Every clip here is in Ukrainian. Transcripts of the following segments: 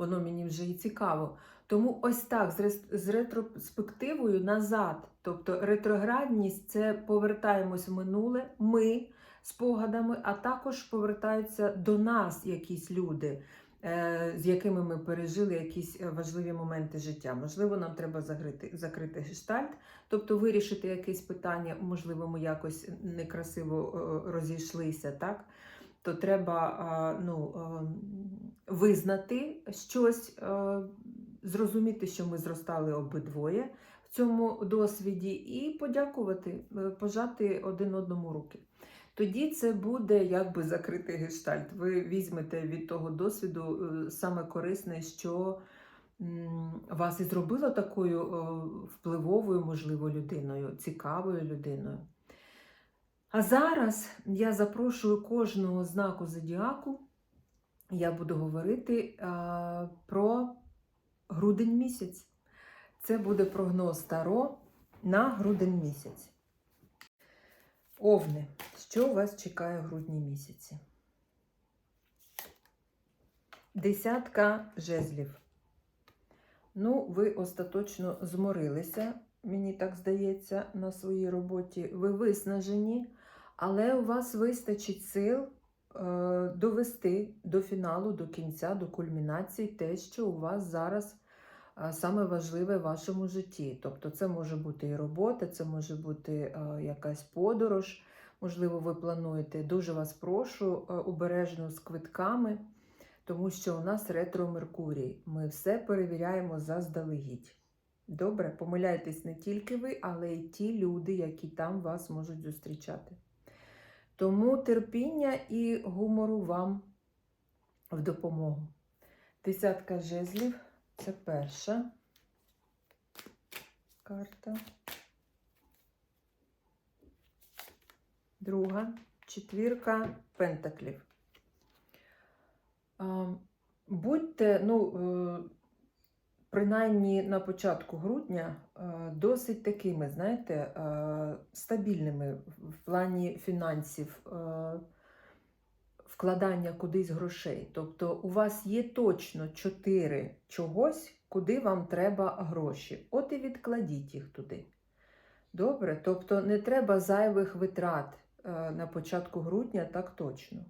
воно мені вже і цікаво. Тому ось так, з, ретроспективою назад. Тобто ретроградність це повертаємось в минуле, ми спогадами, а також повертаються до нас якісь люди, е, з якими ми пережили якісь е, важливі моменти життя. Можливо, нам треба закрити, закрити гештальт, тобто вирішити якесь питання, можливо, ми якось некрасиво е, розійшлися, так? То треба ну, визнати щось, зрозуміти, що ми зростали обидвоє в цьому досвіді, і подякувати, е, пожати один одному руки. Тоді це буде якби закритий гештальт. Ви візьмете від того досвіду е, саме корисне, що вас і зробило такою е, впливовою, можливо, людиною, цікавою людиною. А зараз я запрошую кожного знаку зодіаку. Я буду говорити а, про грудень місяць. Це буде прогноз Таро на грудень місяць. Овни, що вас чекає в грудні місяці? Десятка жезлів. Ну, ви остаточно зморилися, мені так здається, на своїй роботі. Ви виснажені, але у вас вистачить сил е, довести до фіналу, до кінця, до кульмінації те, що у вас зараз е, саме важливе в вашому житті. Тобто, це може бути і робота, це може бути е, якась подорож. Можливо, ви плануєте. Дуже вас прошу обережно з квитками, тому що у нас ретро Меркурій. Ми все перевіряємо заздалегідь. Добре, помиляйтесь не тільки ви, але й ті люди, які там вас можуть зустрічати. Тому терпіння і гумору вам в допомогу. Десятка жезлів це перша карта. Друга четвірка пентаклів. Будьте, ну, е, принаймні на початку грудня, е, досить такими, знаєте, е, стабільними в плані фінансів, е, вкладання кудись грошей. Тобто у вас є точно 4 чогось, куди вам треба гроші. От і відкладіть їх туди. Добре? Тобто не треба зайвих витрат на початку грудня, так точно.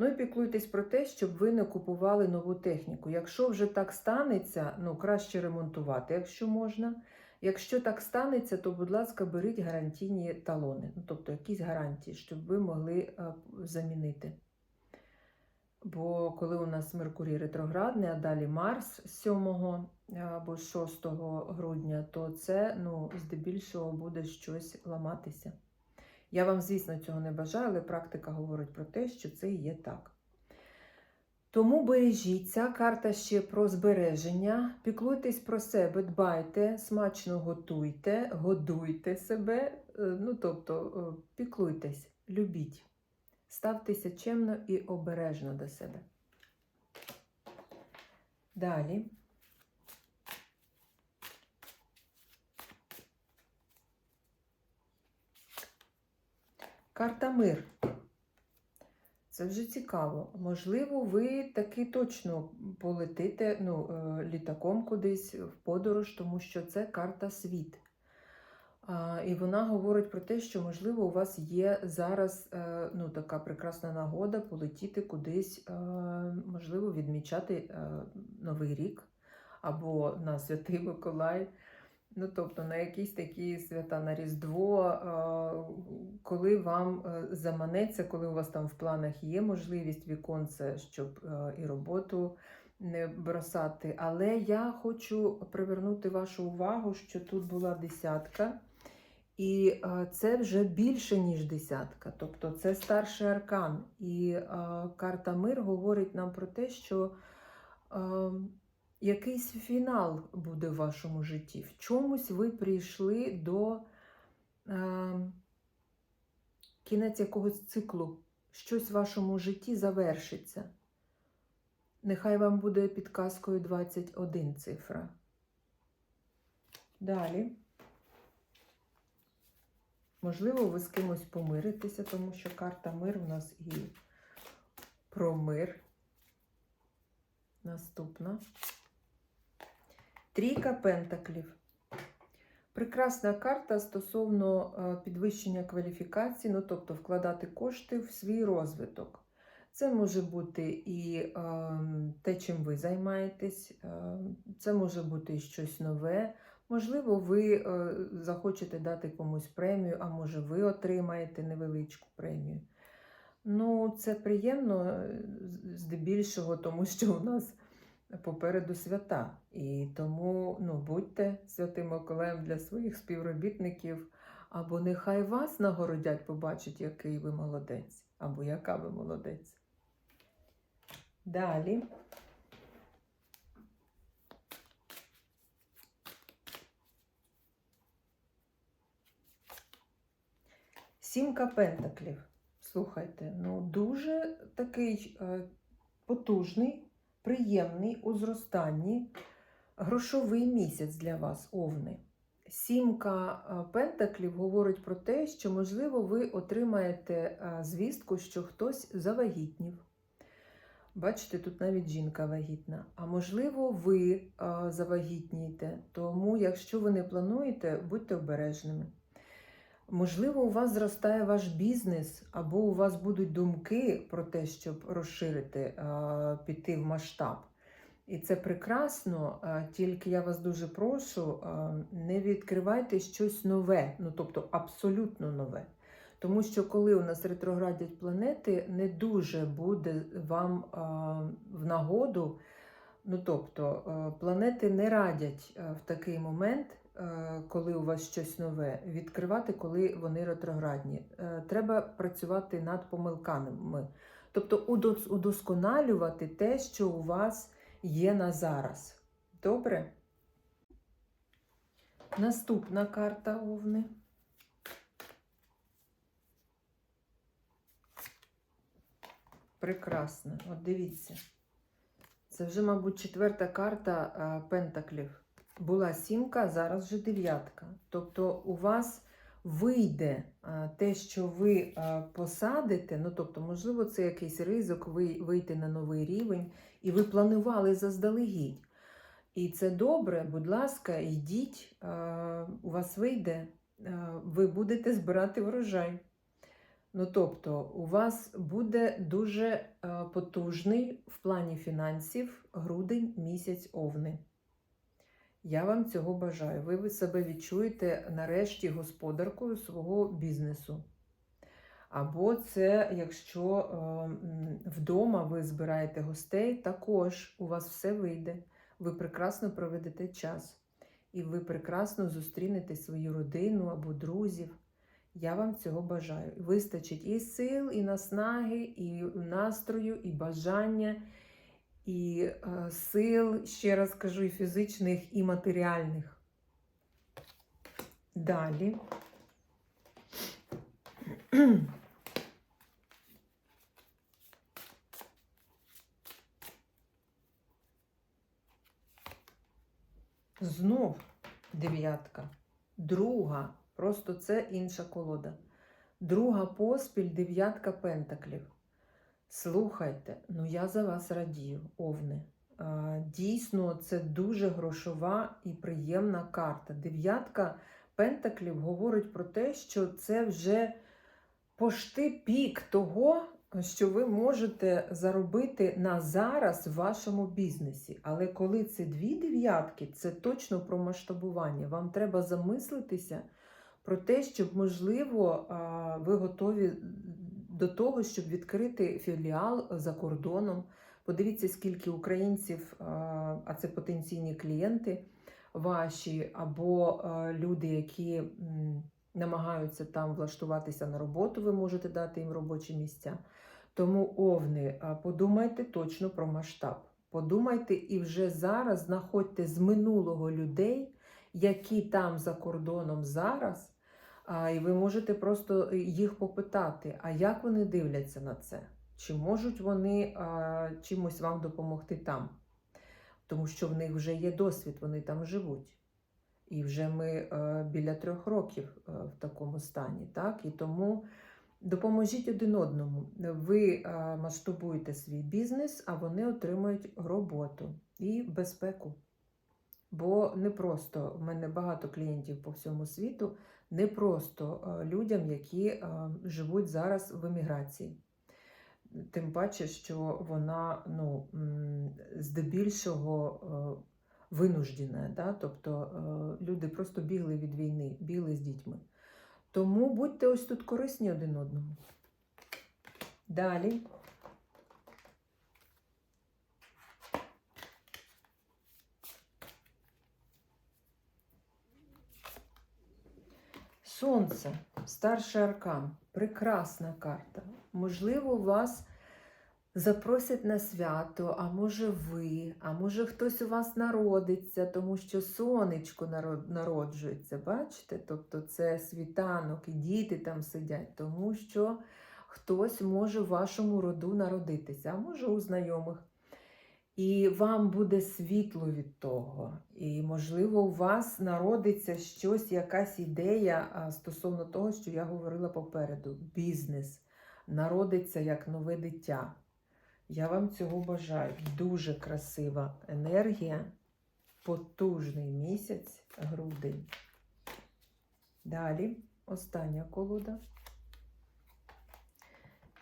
Ну і піклуйтесь про те, щоб ви не купували нову техніку. Якщо вже так станеться, ну краще ремонтувати, якщо можна. Якщо так станеться, то, будь ласка, беріть гарантійні талони, ну, тобто якісь гарантії, щоб ви могли е, замінити. Бо коли у нас Меркурій ретроградний, а далі Марс 7 або 6 грудня, то це ну, здебільшого буде щось ламатися. Я вам, звісно, цього не бажаю, але практика говорить про те, що це є так. Тому бережіть, ця карта ще про збереження. Піклуйтесь про себе, дбайте, смачно готуйте, годуйте себе, е, ну тобто е, піклуйтесь, любіть, ставтеся чемно і обережно до себе. Далі. Карта мир. Це вже цікаво. Можливо, ви таки точно полетите ну, е, літаком кудись в подорож, тому що це карта світ. І вона говорить про те, що, можливо, у вас є зараз е, ну, така прекрасна нагода полетіти кудись, е, можливо, відмічати Новий рік або на Святий Миколай. Ну, тобто на якісь такі свята на Різдво, коли вам е, заманеться, коли у вас там в планах є можливість віконце, щоб е, і роботу не бросати. Але я хочу привернути вашу увагу, що тут була десятка, і е, це вже більше, ніж десятка. Тобто це старший аркан. І карта мир говорить нам про те, що якийсь фінал буде в вашому житті. В чомусь ви прийшли до е, кінець якогось циклу. Щось в вашому житті завершиться. Нехай вам буде підказкою 21 цифра. Далі. Можливо, ви з кимось помиритеся, тому що карта мир у нас і про мир. Наступна. Трійка пентаклів. Прекрасна карта стосовно е, підвищення кваліфікації, ну тобто вкладати кошти в свій розвиток. Це може бути і е, те, чим ви займаєтесь, е, це може бути щось нове. Можливо, ви е, захочете дати комусь премію, а може, ви отримаєте невеличку премію. Ну, це приємно, е, здебільшого, тому що у нас попереду свята. І тому ну, будьте святим Миколаєм для своїх співробітників, або нехай вас нагородять, побачать, який ви молодець, або яка ви молодець. Далі. Сімка пентаклів. Слухайте, ну дуже такий е, потужний, приємний у зростанні грошовий місяць для вас, овни. Сімка е, пентаклів говорить про те, що, можливо, ви отримаєте е, звістку, що хтось завагітнів. Бачите, тут навіть жінка вагітна. А можливо, ви е, завагітнієте. Тому, якщо ви не плануєте, будьте обережними. Можливо, у вас зростає ваш бізнес, або у вас будуть думки про те, щоб розширити, е, піти в масштаб. І це прекрасно, е, тільки я вас дуже прошу, е, не відкривайте щось нове, ну тобто абсолютно нове. Тому що коли у нас ретроградять планети, не дуже буде вам в нагоду. Ну тобто планети не радять в такий момент, коли у вас щось нове, відкривати, коли вони ретроградні. Е, Треба працювати над помилками. Тобто удосконалювати те, що у вас є на зараз. Добре? Наступна карта Овни. Прекрасно. От дивіться. Це вже, мабуть, четверта карта а, Пентаклів. Була сімка, зараз вже дев'ятка. Тобто у вас вийде те, що ви посадите, ну тобто, можливо, це якийсь ризик, ви вийти на новий рівень, і ви планували заздалегідь. І це добре, будь ласка, йдіть, у вас вийде, ви будете збирати врожай. Ну, тобто, у вас буде дуже потужний в плані фінансів грудень місяць овни. Я вам цього бажаю. Ви, себе відчуєте нарешті господаркою свого бізнесу. Або це, якщо е, вдома ви збираєте гостей, також у вас все вийде. Ви прекрасно проведете час. І ви прекрасно зустрінете свою родину або друзів. Я вам цього бажаю. Вистачить і сил, і наснаги, і настрою, і бажання, і е, сил, ще раз кажу, і фізичних, і матеріальних. Далі. Знов дев'ятка. Друга. Просто це інша колода. Друга поспіль дев'ятка пентаклів. Слухайте, ну я за вас радію, овни. Дійсно, це дуже грошова і приємна карта. Дев'ятка пентаклів говорить про те, що це вже пошти пік того, що ви можете заробити на зараз в вашому бізнесі. Але коли це дві дев'ятки, це точно про масштабування. Вам треба замислитися про те, щоб, можливо, ви готові до того, щоб відкрити філіал за кордоном. Подивіться, скільки українців, а, а це потенційні клієнти ваші, або люди, які намагаються там влаштуватися на роботу, ви можете дати їм робочі місця. Тому, овни, подумайте точно про масштаб. Подумайте і вже зараз знаходьте з минулого людей, які там за кордоном зараз. А, І ви можете просто їх попитати, а як вони дивляться на це? Чи можуть вони а, чимось вам допомогти там? Тому що в них вже є досвід, вони там живуть. І вже ми е, біля трьох років е, в такому стані. Так? І тому допоможіть один одному. Ви е, масштабуєте свій бізнес, а вони отримують роботу і безпеку. Бо не просто в мене багато клієнтів по всьому світу, не просто е, людям, які е, живуть зараз в еміграції. Тим паче, що вона ну, здебільшого е, винуждена, да? тобто люди просто бігли від війни, бігли з дітьми. Тому будьте ось тут корисні один одному. Далі. Сонце, старший аркан, прекрасна карта. Можливо, вас запросять на свято, а може ви, а може хтось у вас народиться, тому що сонечко народжується, бачите? Тобто це світанок і діти там сидять, тому що хтось може в вашому роду народитися, а може у знайомих. І вам буде світло від того. І, можливо, у вас народиться щось, якась ідея стосовно того, що я говорила попереду. Бізнес народиться як нове дитя. Я вам цього бажаю. Дуже красива енергія, потужний місяць, грудень. Далі, остання колода.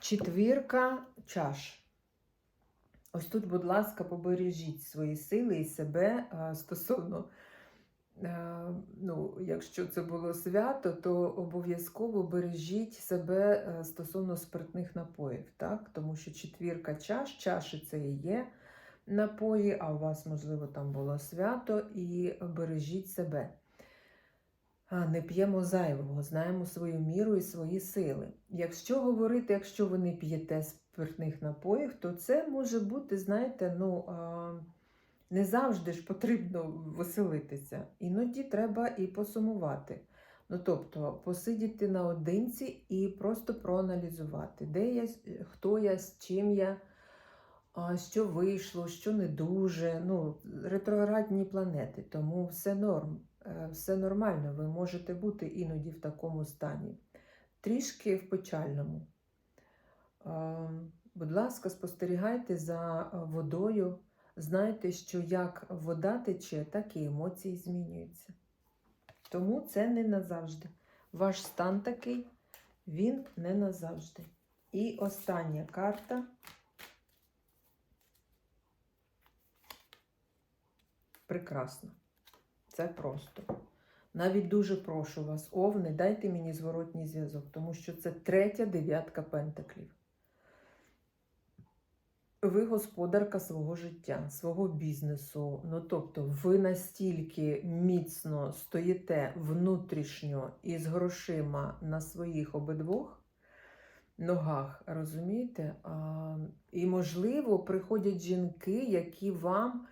Четвірка чаш. Ось тут, будь ласка, побережіть свої сили і себе стосовно, ну, якщо це було свято, то обов'язково бережіть себе стосовно спиртних напоїв, так? тому що четвірка чаш, чаші це і є напої, а у вас, можливо, там було свято, і бережіть себе. Не п'ємо зайвого, знаємо свою міру і свої сили. Якщо говорити, якщо ви не п'єте спиртних напоїв, то це може бути, знаєте, ну не завжди ж потрібно веселитися. Іноді треба і посумувати. Ну, тобто, посидіти наодинці і просто проаналізувати, де я, хто я, з чим я, що вийшло, що не дуже. Ну, ретроградні планети, тому все норм. Е, все нормально, ви можете бути іноді в такому стані. Трішки в печальному. Е, Будь ласка, спостерігайте за е, водою. Знайте, що як вода тече, так і емоції змінюються. Тому це не назавжди. Ваш стан такий, він не назавжди. І остання карта. Прекрасно. Це просто. Навіть дуже прошу вас, овни, дайте мені зворотній зв'язок, тому що це третя дев'ятка пентаклів. Ви господарка свого життя, свого бізнесу. Ну, тобто, ви настільки міцно стоїте внутрішньо і з грошима на своїх обидвох ногах, розумієте? А, і, можливо, приходять жінки, які вам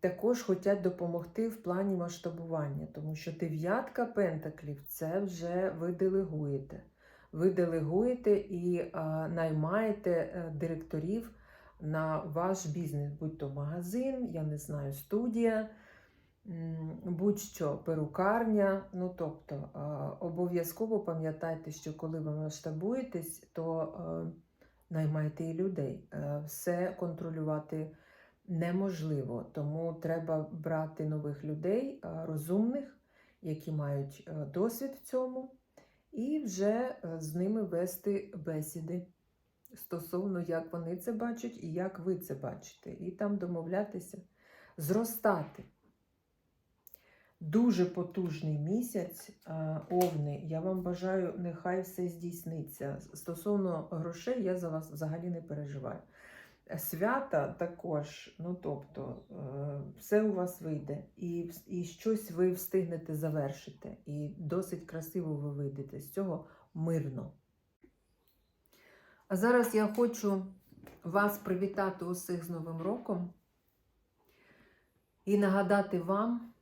також хочуть допомогти в плані масштабування, тому що дев'ятка пентаклів це вже ви делегуєте. Ви делегуєте і а, наймаєте е, директорів на ваш бізнес, будь то магазин, я не знаю, студія, будь-що перукарня. Ну, тобто, обов'язково пам'ятайте, що коли ви масштабуєтесь, то наймайте і людей. Е, Все контролювати неможливо, тому треба брати нових людей, розумних, які мають е, досвід в цьому, і вже е, з ними вести бесіди стосовно, як вони це бачать і як ви це бачите. І там домовлятися, зростати. Дуже потужний місяць, овни. Я вам бажаю, нехай все здійсниться. Стосовно грошей, я за вас взагалі не переживаю. Свята також, ну тобто, е, все у вас вийде, і, і щось ви встигнете завершити. І досить красиво ви вийдете з цього мирно. А зараз я хочу вас привітати усіх з Новим роком і нагадати вам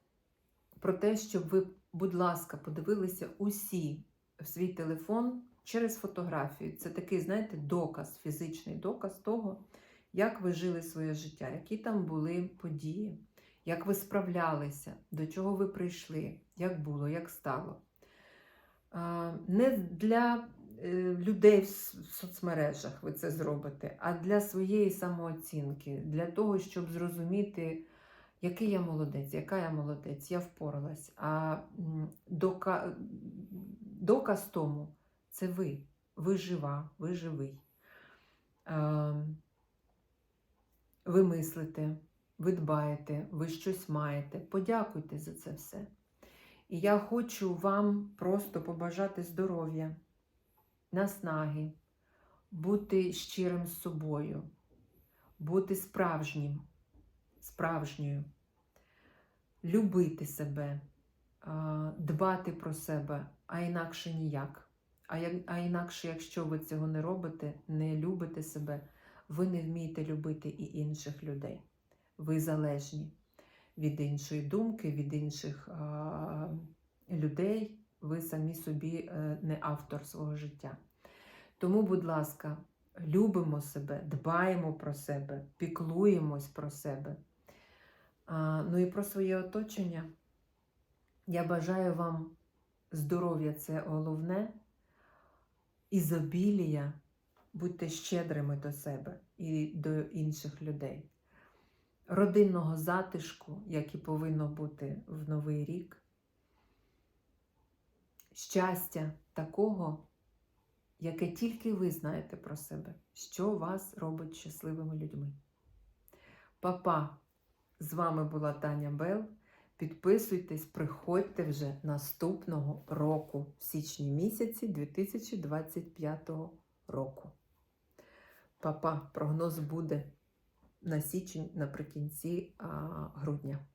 про те, щоб ви, будь ласка, подивилися усі в свій телефон через фотографію. Це такий, знаєте, доказ, фізичний доказ того, як ви жили своє життя, які там були події, як ви справлялися, до чого ви прийшли, як було, як стало. Не для людей в соцмережах ви це зробите, а для своєї самооцінки, для того, щоб зрозуміти, який я молодець, яка я молодець, я впоралась. А дока... доказ тому це ви. Ви жива, ви живий. Ви мислите, ви дбаєте, ви щось маєте. Подякуйте за це все. І я хочу вам просто побажати здоров'я, наснаги, бути щирим з собою, бути справжнім, справжньою, любити себе, дбати про себе, а інакше ніяк. А, як, а інакше, якщо ви цього не робите, не любите себе, ви не вмієте любити і інших людей. Ви залежні від іншої думки, від інших а, людей. Ви самі собі е, не автор свого життя. Тому, будь ласка, любимо себе, дбаємо про себе, піклуємось про себе. А, ну і про своє оточення. Я бажаю вам здоров'я це головне, ізобілія, будьте щедрими до себе і до інших людей. Родинного затишку, як і повинно бути в Новий рік. Щастя такого, яке тільки ви знаєте про себе, що вас робить щасливими людьми. Папа, з вами була Таня Бел. Підписуйтесь, приходьте вже наступного року, в січні місяці 2025 року. Папа, прогноз буде на січень наприкінці грудня.